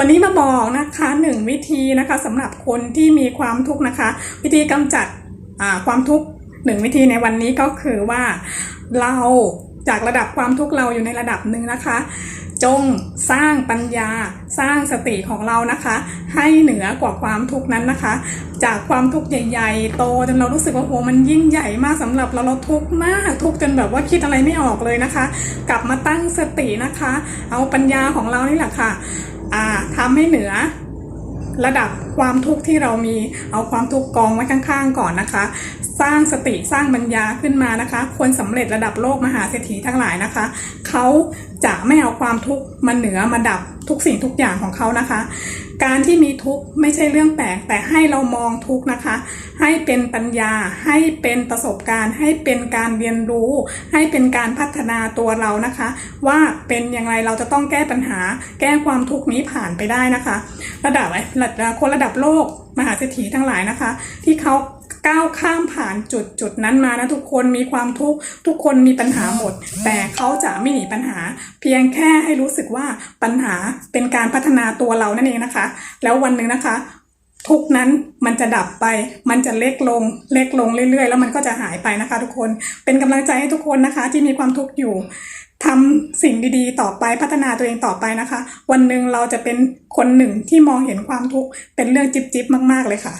วันนี้มาบอกนะคะหนึ่งวิธีนะคะสำหรับคนที่มีความทุกข์นะคะ วิธีกำจัดความทุกข์หนึ่งวิธีในวันนี้ก็คือว่าเราจากระดับความทุกข์เราอยู่ในระดับหนึ่งนะคะ จงสร้างปัญญาสร้างสติของเรานะคะ ให้เหนือกว่าความทุกข์นั้นนะคะ จากความทุกข์ใหญ่ๆ โตจนเรารู้สึกว่าโหมันยิ่งใหญ่มากสำหรับเราเราทุกข์มากทุกข์จนแบบว่าคิดอะไรไม่ออกเลยนะคะ กลับมาตั้งสตินะคะ เอาปัญญาของเรานี่แหละค่ะอ่า ทำให้เหนือระดับความทุกข์ที่เรามีเอาความทุกข์กองไว้ข้างๆก่อนนะคะ สร้างสติสร้างปัญญาขึ้นมานะคะคนสำเร็จระดับโลกมหาเศรษฐีทั้งหลายนะคะเขาจะไม่เอาความทุกข์มาเหนือมาดับทุกสิ่งทุกอย่างของเขานะคะ การที่มีทุกข์ไม่ใช่เรื่องแปลก แต่ให้เรามองทุกข์นะคะ ให้เป็นปัญญา ให้เป็นประสบการณ์ ให้เป็นการเรียนรู้ ให้เป็นการพัฒนาตัวเรานะคะ ว่าเป็นอย่างไรเราจะต้องแก้ปัญหา แก้ความทุกข์นี้ผ่านไปได้นะคะ ระดับระดับคนระดับโลกมหาเศรษฐีทั้งหลายนะคะ ที่เขา ก้าวข้ามผ่านจุดจุดนั้นมานะทุกคนมีความทุกข์ทุกคนมีปัญหาหมด แต่เขาจะไม่หนีปัญหา เพียงแค่ให้รู้สึกว่าปัญหาเป็นการพัฒนาตัวเรานั่นเองนะคะ แล้ววันหนึ่งนะคะทุกนั้นมันจะดับไป มันจะเล็กลง เล็กลงเรื่อยๆ แล้วมันก็จะหายไปนะคะ ทุกคน เป็นกำลังใจให้ทุกคนนะคะ ที่มีความทุกข์อยู่ทำสิ่งดีๆ ต่อไป พัฒนาตัวเองต่อไปนะคะ วันหนึ่งเราจะเป็นคนหนึ่งที่มองเห็นความทุกข์เป็นเรื่องจิ๊บๆ มาก ๆ เลยค่ะ